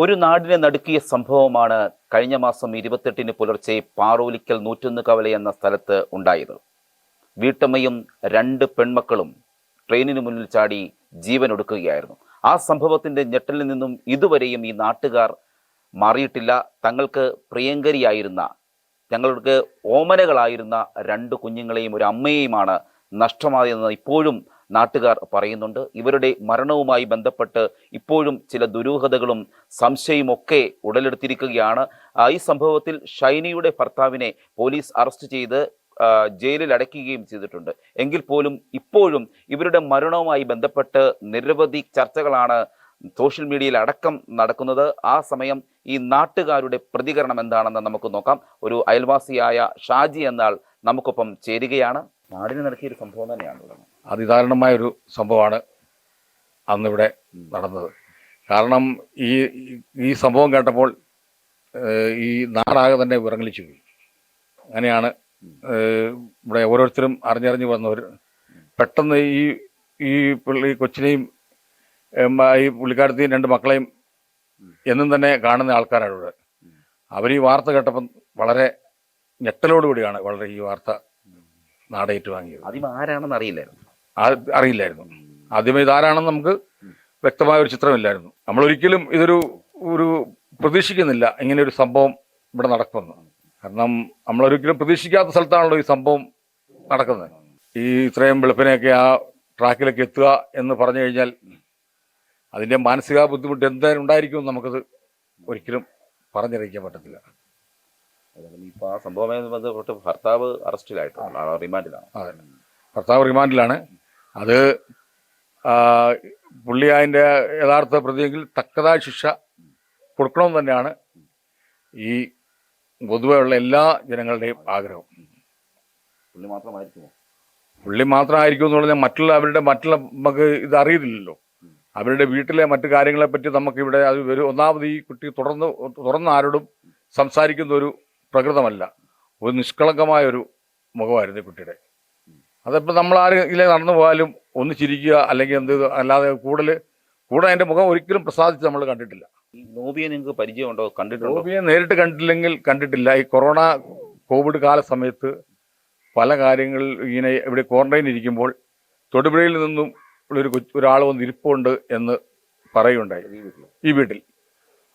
ഒരു നാടിനെ നടുക്കിയ സംഭവമാണ് കഴിഞ്ഞ മാസം ഇരുപത്തെട്ടിന് പുലർച്ചെ പാറോലിക്കൽ നൂറ്റൊന്ന് കവല എന്ന സ്ഥലത്ത് ഉണ്ടായത്. വീട്ടമ്മയും രണ്ട് പെൺമക്കളും ട്രെയിനിന് മുന്നിൽ ചാടി ജീവനൊടുക്കുകയായിരുന്നു ആ സംഭവത്തിന്റെ ഞെട്ടലിൽ നിന്നും ഇതുവരെയും ഈ നാട്ടുകാർ മാറിയിട്ടില്ല. തങ്ങൾക്ക് പ്രിയങ്കരിയായിരുന്ന ഞങ്ങൾക്ക് ഓമനകളായിരുന്ന രണ്ട് കുഞ്ഞുങ്ങളെയും ഒരു അമ്മയെയുമാണ് നഷ്ടമായതെന്ന് ഇപ്പോഴും നാട്ടുകാർ പറയുന്നുണ്ട്. ഇവരുടെ മരണവുമായി ബന്ധപ്പെട്ട് ഇപ്പോഴും ചില ദുരൂഹതകളും സംശയമൊക്കെ ഉടലെടുത്തിരിക്കുകയാണ്. ഈ സംഭവത്തിൽ ഷൈനിയുടെ ഭർത്താവിനെ പോലീസ് അറസ്റ്റ് ചെയ്ത് ജയിലിൽ അടയ്ക്കുകയും ചെയ്തിട്ടുണ്ട്. എങ്കിൽ പോലും ഇപ്പോഴും ഇവരുടെ മരണവുമായി ബന്ധപ്പെട്ട് നിരവധി ചർച്ചകളാണ് സോഷ്യൽ മീഡിയയിൽ അടക്കം നടക്കുന്നത്. ആ സമയം ഈ നാട്ടുകാരുടെ പ്രതികരണം എന്താണെന്ന് നമുക്ക് നോക്കാം. ഒരു അയൽവാസിയായ ഷാജി എന്നാൾ നമുക്കൊപ്പം ചേരുകയാണ്. നാടിന് നടക്കിയ ഒരു സംഭവം തന്നെയാണ് അതിദാരുണമായ ഒരു സംഭവമാണ് അന്നിവിടെ നടന്നത്. കാരണം ഈ ഈ സംഭവം കേട്ടപ്പോൾ ഈ നാടാകെ തന്നെ വിറങ്ങലിച്ചു പോയി. അങ്ങനെയാണ് ഇവിടെ ഓരോരുത്തരും അറിഞ്ഞറിഞ്ഞ് വന്നവർ പെട്ടെന്ന് ഈ ഈ പുള്ളി കൊച്ചിനെയും ഈ പുള്ളിക്കാരത്തെയും രണ്ട് മക്കളെയും എന്നും തന്നെ കാണുന്ന ആൾക്കാരാണ് ഇവിടെ. അവർ ഈ വാർത്ത കേട്ടപ്പം വളരെ ഞെട്ടലോടുകൂടിയാണ് വളരെ ഈ വാർത്ത നാടേറ്റ് വാങ്ങിയത്. ആദ്യം ആരാണെന്ന് അറിയില്ലായിരുന്നു അറിയില്ലായിരുന്നു. ആദ്യമേ ഇതാരാണെന്ന് നമുക്ക് വ്യക്തമായ ഒരു ചിത്രമില്ലായിരുന്നു. നമ്മൾ ഒരിക്കലും ഇതൊരു ഒരു പ്രതീക്ഷിക്കുന്നില്ല ഇങ്ങനെ ഒരു സംഭവം ഇവിടെ നടക്കുമെന്ന്. കാരണം നമ്മളൊരിക്കലും പ്രതീക്ഷിക്കാത്ത സ്ഥലത്താണല്ലോ ഈ സംഭവം നടക്കുന്നത്. ഈ ഇത്രയും വെളുപ്പിനെയൊക്കെ ആ ട്രാക്കിലേക്ക് എത്തുക എന്ന് പറഞ്ഞു കഴിഞ്ഞാൽ അതിന്റെ മാനസിക ബുദ്ധിമുട്ട് എന്തായാലും ഉണ്ടായിരിക്കും നമുക്കത് ഒരിക്കലും പറഞ്ഞറിയിക്കാൻ പറ്റത്തില്ല. ഇപ്പോൾ ആ സംഭവവുമായി ബന്ധപ്പെട്ട് ഭർത്താവ് അറസ്റ്റിലായിട്ടുണ്ട്. റിമാൻഡിലാണ്. അതെ. ഭർത്താവ് റിമാൻഡിലാണ്. അത് പുള്ളി അതിന്റെ യഥാർത്ഥ പ്രതിയെങ്കിൽ തക്കതായ ശിക്ഷ കൊടുക്കണമെന്ന് തന്നെയാണ് ഈ പൊതുവെയുള്ള എല്ലാ ജനങ്ങളുടെയും ആഗ്രഹം. പുള്ളി മാത്രമായിരിക്കുമോ? പുള്ളി മാത്രമായിരിക്കും എന്ന് പറഞ്ഞാൽ മറ്റുള്ള അവരുടെ മറ്റുള്ള നമുക്ക് ഇത് അറിയില്ലല്ലോ അവരുടെ വീട്ടിലെ മറ്റു കാര്യങ്ങളെ പറ്റി നമുക്ക് ഇവിടെ അത് ഒരു ഒന്നാമത് ഈ കുട്ടി തുടർന്ന് തുറന്ന് ആരോടും സംസാരിക്കുന്ന ഒരു പ്രകൃതമല്ല. ഒരു നിഷ്കളങ്കമായ ഒരു മുഖമായിരുന്നു ഈ കുട്ടിയുടെ. അതിപ്പോൾ നമ്മൾ ആരെങ്കിലും നടന്നു പോയാലും ഒന്ന് ചിരിക്കുക അല്ലെങ്കിൽ എന്ത് അല്ലാതെ കൂടുതൽ കൂടെ അതിന്റെ മുഖം ഒരിക്കലും പ്രസാദിച്ച് നമ്മൾ കണ്ടിട്ടില്ല. നോബിയെ നിങ്ങൾക്ക് പരിചയമുണ്ടോ? കണ്ടിട്ടുണ്ടോ? നോബിയെ നേരിട്ട് കണ്ടില്ലെങ്കിൽ കണ്ടിട്ടില്ല. ഈ കൊറോണ കോവിഡ് കാല സമയത്ത് പല കാര്യങ്ങളിൽ ഇങ്ങനെ ഇവിടെ ക്വാറന്റൈൻ ഇരിക്കുമ്പോൾ തൊടുപുഴയിൽ നിന്നും ഒരു കൊച്ചു ഒരാൾ വന്ന് ഇരിപ്പുണ്ട് എന്ന് പറയുണ്ടായി. ഈ വീട്ടിൽ.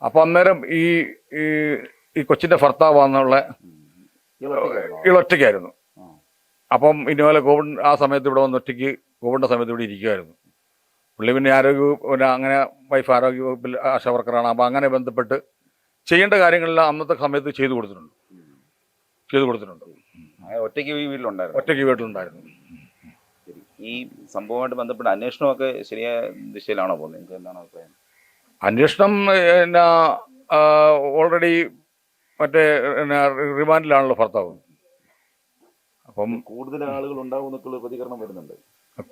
അപ്പോൾ അന്നേരം ഈ ഈ കൊച്ചിന്റെ ഭർത്താവാന്നുള്ള ഇളൊറ്റയ്ക്കായിരുന്നു. അപ്പം ഇന്നുപോലെ കോവിഡ് ആ സമയത്ത് ഇവിടെ വന്ന് ഒറ്റയ്ക്ക് കോവിഡിന്റെ സമയത്ത് ഇവിടെ ഇരിക്കുമായിരുന്നു പുള്ളി പിന്നെ ആരോഗ്യ പിന്നെ അങ്ങനെ വൈഫ് ആരോഗ്യ വകുപ്പിൽ ആശാ വർക്കറാണ് അപ്പോൾ അങ്ങനെ ബന്ധപ്പെട്ട് ചെയ്യേണ്ട കാര്യങ്ങളെല്ലാം അന്നത്തെ സമയത്ത് ചെയ്തു കൊടുത്തിട്ടുണ്ട്. ചെയ്തു കൊടുത്തിട്ടുണ്ട്. ഒറ്റയ്ക്ക് വീട്ടിലുണ്ടായിരുന്നു. ഒറ്റയ്ക്ക് വീട്ടിലുണ്ടായിരുന്നു. ഈ സംഭവമായിട്ട് ബന്ധപ്പെട്ട അന്വേഷണമൊക്കെ ശരിയായ ദിശയിലാണോ പോകുന്നത്? നിങ്ങൾക്ക് എന്താണ് അഭിപ്രായം? അന്വേഷണം പിന്നെ ഓൾറെഡി മറ്റേ റിമാൻഡിലാണല്ലോ ഭർത്താവ്. അപ്പം കൂടുതൽ ആളുകൾ ഉണ്ടാവും എന്നൊക്കെയുള്ള പ്രതികരണം വരുന്നുണ്ട്.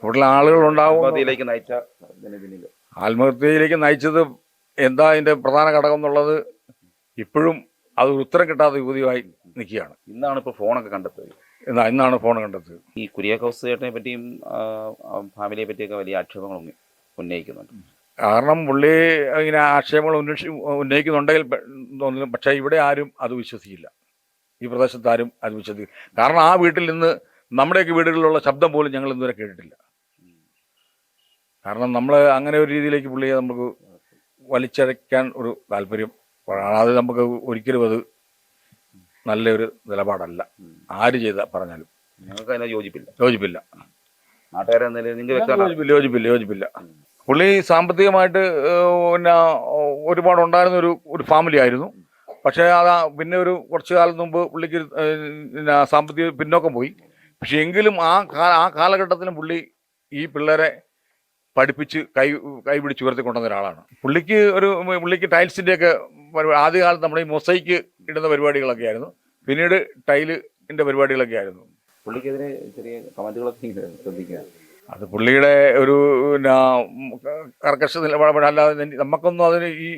കൂടുതൽ ആളുകൾ ഉണ്ടാവും ആത്മഹത്യയിലേക്ക് നയിച്ച ഇതിന് പിന്നിൽ ആത്മഹത്യയിലേക്ക് നയിച്ചത് എന്താ അതിന്റെ പ്രധാന ഘടകം എന്നുള്ളത് ഇപ്പോഴും അത് ഉത്തരം കിട്ടാത്ത യുവതിയായി നിൽക്കുകയാണ്. ഇന്നാണ് ഇപ്പോൾ ഫോണൊക്കെ കണ്ടെത്തുന്നത് എന്നാ ഇന്നാണ് ഫോൺ കണ്ടെത്തിയത് ഈ കുര്യാക്കോസ് ചേട്ടനെ പറ്റിയും ആ, ആ ഫാമിലിയെ പറ്റിയൊക്കെ വലിയ ആക്ഷേപങ്ങൾ ഉന്ന- ഉന്നയിക്കുന്നുണ്ട്. കാരണം പുള്ളി ഇങ്ങനെ ആക്ഷേപങ്ങൾ ഉന്നയിച്ച് ഉന്നയിക്കുന്നുണ്ടെങ്കിൽ പെ- തോന്നുന്നു. പക്ഷേ ഇവിടെ ആരും അത് വിശ്വസിക്കില്ല. ഈ പ്രദേശത്ത് ആരും അത് വിശ്വസിക്കും കാരണം ആ വീട്ടിൽ നിന്ന് നമ്മുടെയൊക്കെ വീടുകളിലുള്ള ശബ്ദം പോലും ഞങ്ങൾ ഇന്നുവരെ കേട്ടിട്ടില്ല. കാരണം നമ്മൾ അങ്ങനെ ഒരു രീതിയിലേക്ക് പുള്ളിയെ നമുക്ക് വലിച്ചഴയ്ക്കാൻ ഒരു താല്പര്യം അത് നമുക്ക് ഒരിക്കലും അത് നല്ലൊരു നിലപാടല്ല. ആര് ചെയ്ത പറഞ്ഞാലും. ഞങ്ങൾക്ക് അതിനെ യോജിപ്പില്ല. യോജിപ്പില്ല യോജിപ്പില്ല യോജിപ്പില്ല യോജിപ്പില്ല. പുള്ളി സാമ്പത്തികമായിട്ട് പിന്നെ ഒരുപാട് ഉണ്ടായിരുന്ന ഒരു ഒരു ഫാമിലി ആയിരുന്നു. പക്ഷേ അത് പിന്നെ ഒരു കുറച്ചു കാലം മുമ്പ് പുള്ളിക്ക് പിന്നെ സാമ്പത്തിക പിന്നോക്കം പോയി. പക്ഷെ എങ്കിലും ആ ആ കാലഘട്ടത്തിലും പുള്ളി ഈ പിള്ളേരെ പഠിപ്പിച്ച് കൈ കൈ പിടിച്ച് ഉയർത്തിക്കൊണ്ടുവന്ന ഒരാളാണ്. പുള്ളിക്ക് ഒരു പുള്ളിക്ക് ടൈൽസിന്റെയൊക്കെ ആദ്യ കാലത്ത് നമ്മുടെ ഈ മൊസൈക്ക് ഇടുന്ന പരിപാടികളൊക്കെ ആയിരുന്നു. പിന്നീട് ടൈലിന്റെ പരിപാടികളൊക്കെ ആയിരുന്നു. പുള്ളിക്കെതിരെ ചെറിയ കമന്റുകളൊക്കെ ശ്രദ്ധിക്കുക. അത് പുള്ളിയുടെ ഒരു പിന്നെ കർക്കശ നിലപാട് അല്ലാതെ നമുക്കൊന്നും അതിന് ഈ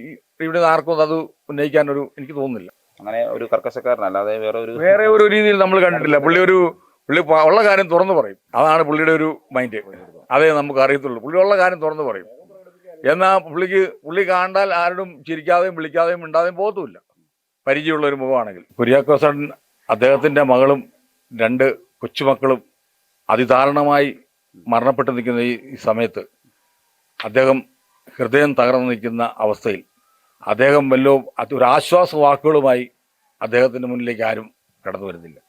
ഇവിടെ നിന്ന് ആർക്കും അത് ഉന്നയിക്കാനൊരു എനിക്ക് തോന്നുന്നില്ല. അങ്ങനെ ഒരു കർക്കശക്കാരനല്ലാതെ വേറെ ഒരു വേറെ ഒരു രീതിയിൽ നമ്മൾ കണ്ടിട്ടില്ല. പുള്ളി ഒരു പുള്ളി ഉള്ള കാര്യം തുറന്നു പറയും. അതാണ് പുള്ളിയുടെ ഒരു മൈൻഡ്. അതേ നമുക്ക് അറിയത്തുള്ളൂ. പുള്ളി ഉള്ള കാര്യം തുറന്നു പറയും. എന്നാൽ പുള്ളിക്ക് പുള്ളി കണ്ടാൽ ആരോടും ചിരിക്കാതെയും വിളിക്കാതെയും മിണ്ടാതെയും പോകത്തുമില്ല. പരിചയമുള്ള ഒരു മുഖമാണെങ്കിൽ. കുര്യാക്കോസൺ അദ്ദേഹത്തിന്റെ മകളും രണ്ട് കൊച്ചുമക്കളും അതിദാരുണമായി മരണപ്പെട്ട് നിൽക്കുന്ന ഈ സമയത്ത് അദ്ദേഹം ഹൃദയം തകർന്നു നിൽക്കുന്ന അവസ്ഥയിൽ അദ്ദേഹം വല്ലോ ഒരാശ്വാസ വാക്കുകളുമായി അദ്ദേഹത്തിന്റെ മുന്നിലേക്ക് ആരും കടന്നു വരുന്നില്ല.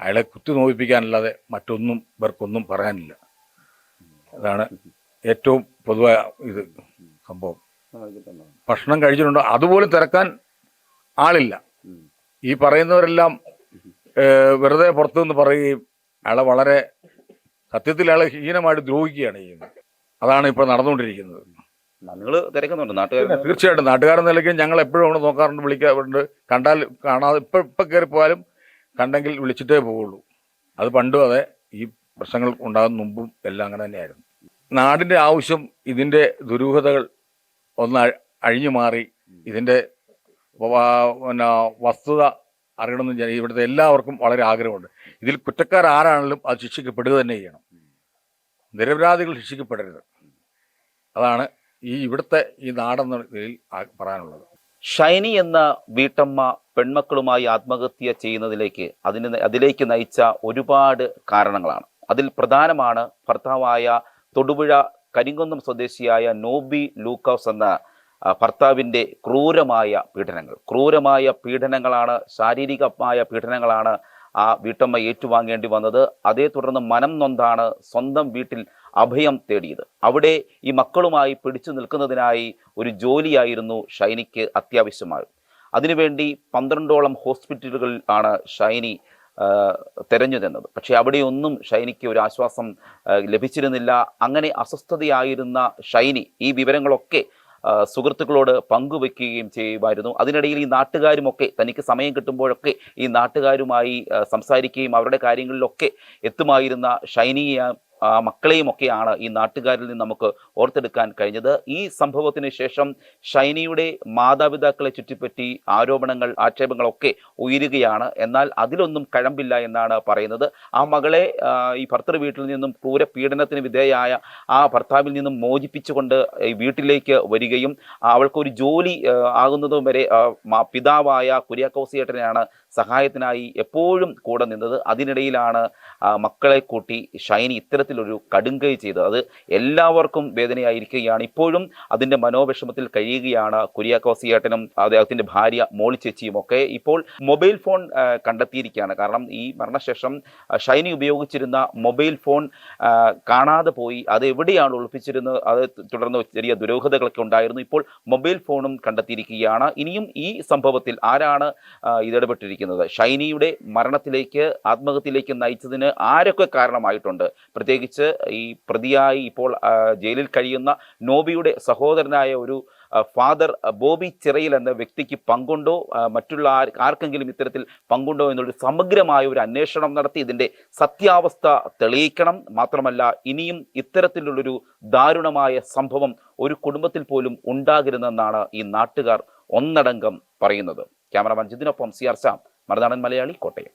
അയാളെ കുത്തി നോവിപ്പിക്കാനല്ലാതെ മറ്റൊന്നും ഇവർക്കൊന്നും പറയാനില്ല. അതാണ് ഏറ്റവും പൊതുവായ ഇത് സംഭവം. ഭക്ഷണം കഴിച്ചിട്ടുണ്ടോ? അതുപോലെ തിരക്കാൻ ആളില്ല. ഈ പറയുന്നവരെല്ലാം വെറുതെ പുറത്തുനിന്ന് പറയുകയും അയാളെ വളരെ സത്യത്തിൽ അയാളെ ഹീനമായിട്ട് ദ്രോഹിക്കുകയാണ് ചെയ്യുന്നത്. അതാണ് ഇപ്പോൾ നടന്നുകൊണ്ടിരിക്കുന്നത്. നിങ്ങൾ തിരക്കുന്നുണ്ട് തീർച്ചയായിട്ടും. നാട്ടുകാരെന്ന നിലയ്ക്ക് ഞങ്ങൾ എപ്പോഴും അവിടെ നോക്കാറുണ്ട് വിളിക്കാറുണ്ട്. കണ്ടാൽ കാണാതെ ഇപ്പം ഇപ്പം കയറി പോയാലും കണ്ടെങ്കിൽ വിളിച്ചിട്ടേ പോവുള്ളൂ. അത് പണ്ടും അതെ ഈ പ്രശ്നങ്ങൾ ഉണ്ടാകുന്ന മുമ്പും എല്ലാം അങ്ങനെ തന്നെയായിരുന്നു. നാടിന്റെ ആവശ്യം ഇതിന്റെ ദുരൂഹതകൾ ഒന്ന് അഴ- അഴിഞ്ഞു മാറി ഇതിന്റെ പിന്നെ വസ്തുത അറിയണമെന്ന് ഇവിടുത്തെ എല്ലാവർക്കും വളരെ ആഗ്രഹമുണ്ട്. ഇതിൽ കുറ്റക്കാർ ആരാണെങ്കിലും അത് ശിക്ഷിക്കപ്പെടുക തന്നെ ചെയ്യണം. നിരപരാധികൾ ശിക്ഷിക്കപ്പെടരുത്. അതാണ് ഈ ഇവിടുത്തെ ഈ നാടെന്ന പറയാനുള്ളത്. ഷൈനി എന്ന വീട്ടമ്മ പെൺമക്കളുമായി ആത്മഹത്യ ചെയ്യുന്നതിലേക്ക് അതിന് അതിലേക്ക് നയിച്ച ഒരുപാട് കാരണങ്ങളാണ്. അതിൽ പ്രധാനമാണ് ഭർത്താവായ തൊടുപുഴ കരിങ്കുന്നം സ്വദേശിയായ നോബി ലൂക്കോസ് എന്ന ഭർത്താവിന്റെ ക്രൂരമായ പീഡനങ്ങൾ. ക്രൂരമായ പീഡനങ്ങളാണ് ശാരീരികമായ പീഡനങ്ങളാണ് ആ വീട്ടമ്മ ഏറ്റുവാങ്ങേണ്ടി വന്നത്. അതേ തുടർന്ന് മനം നൊന്താണ് സ്വന്തം വീട്ടിൽ അഭയം തേടിയത്. അവിടെ ഈ മക്കളുമായി പിടിച്ചു നിൽക്കുന്നതിനായി ഒരു ജോലിയായിരുന്നു ഷൈനിക്ക് അത്യാവശ്യമായി അതിനുവേണ്ടി പന്ത്രണ്ടോളം ഹോസ്പിറ്റലുകളിൽ ആണ് ഷൈനി തെരഞ്ഞു നിന്നത് പക്ഷേ അവിടെയൊന്നും ഷൈനിക്ക് ഒരു ആശ്വാസം ലഭിച്ചിരുന്നില്ല. അങ്ങനെ അസ്വസ്ഥതയായിരുന്ന ഷൈനി ഈ വിവരങ്ങളൊക്കെ സുഹൃത്തുക്കളോട് പങ്കുവെക്കുകയും ചെയ്യുമായിരുന്നു. അതിനിടയിൽ ഈ നാട്ടുകാരുമൊക്കെ തനിക്ക് സമയം കിട്ടുമ്പോഴൊക്കെ ഈ നാട്ടുകാരുമായി സംസാരിക്കുകയും അവരുടെ കാര്യങ്ങളിലൊക്കെ എത്തുമായിരുന്ന ഷൈനിയെ മക്കളെയും ഒക്കെയാണ് ഈ നാട്ടുകാരിൽ നിന്ന് നമുക്ക് ഓർത്തെടുക്കാൻ കഴിഞ്ഞത്. ഈ സംഭവത്തിന് ശേഷം ഷൈനിയുടെ മാതാപിതാക്കളെ ചുറ്റിപ്പറ്റി ആരോപണങ്ങൾ ആക്ഷേപങ്ങളൊക്കെ ഉയരുകയാണ്. എന്നാൽ അതിലൊന്നും കഴമ്പില്ല എന്നാണ് പറയുന്നത്. ആ മകളെ ഈ ഭർത്തൃ വീട്ടിൽ നിന്നും ക്രൂര പീഡനത്തിന് വിധേയമായ ആ ഭർത്താവിൽ നിന്നും മോചിപ്പിച്ചുകൊണ്ട് ഈ വീട്ടിലേക്ക് വരികയും ആ, അവൾക്കൊരു ജോലി ആ, ആകുന്നതും വരെ ആ, പിതാവായ കുര്യാക്കോസിയേട്ടനെയാണ് സഹായത്തിനായി എപ്പോഴും കൂടെ നിന്നത്. അതിനിടയിലാണ് മക്കളെ കൂട്ടി ഷൈനി ഇത്തരത്തിലൊരു കടുങ്കൈ ചെയ്ത് അത് എല്ലാവർക്കും വേദനയായിരിക്കുകയാണ്. ഇപ്പോഴും അതിന്റെ മനോവിഷമത്തിൽ കഴിയുകയാണ് കുര്യാക്കോസിയേട്ടനും അദ്ദേഹത്തിന്റെ ഭാര്യ മോളി ചേച്ചിയും ഒക്കെ. ഇപ്പോൾ മൊബൈൽ ഫോൺ കണ്ടെത്തിയിരിക്കുകയാണ്. കാരണം ഈ മരണശേഷം ഷൈനി ഉപയോഗിച്ചിരുന്ന മൊബൈൽ ഫോൺ കാണാതെ പോയി. അത് എവിടെയാണ് ഒളിപ്പിച്ചിരുന്നത്? അത് തുടർന്ന് ചെറിയ ദുരൂഹതകളൊക്കെ ഉണ്ടായിരുന്നു. ഇപ്പോൾ മൊബൈൽ ഫോണും കണ്ടെത്തിയിരിക്കുകയാണ്. ഇനിയും ഈ സംഭവത്തിൽ ആരാണ് ഇതിടപെട്ടിരിക്കുന്നത് ഷൈനിയുടെ മരണത്തിലേക്ക് ആത്മഹത്യയിലേക്ക് നയിച്ചതിന് ആരൊക്കെ കാരണമായിട്ടുണ്ട്? പ്രത്യേകിച്ച് ഈ പ്രതിയായി ഇപ്പോൾ ജയിലിൽ കഴിയുന്ന നോബിയുടെ സഹോദരനായ ഒരു ഫാദർ ബോബി ചിറയിൽ എന്ന വ്യക്തിക്ക് പങ്കുണ്ടോ? മറ്റുള്ള ആർ- ആർക്കെങ്കിലും ഇത്തരത്തിൽ പങ്കുണ്ടോ എന്നൊരു സമഗ്രമായ ഒരു അന്വേഷണം നടത്തി ഇതിന്റെ സത്യാവസ്ഥ തെളിയിക്കണം. മാത്രമല്ല ഇനിയും ഇത്തരത്തിലുള്ളൊരു ദാരുണമായ സംഭവം ഒരു കുടുംബത്തിൽ പോലും ഉണ്ടാകരുതെന്നാണ് ഈ നാട്ടുകാർ ഒന്നടങ്കം പറയുന്നത്. ക്യാമറമാൻ ജിതിനൊപ്പം സി ആർ ശാം മറുനാടൻ മലയാളി കോട്ടയം.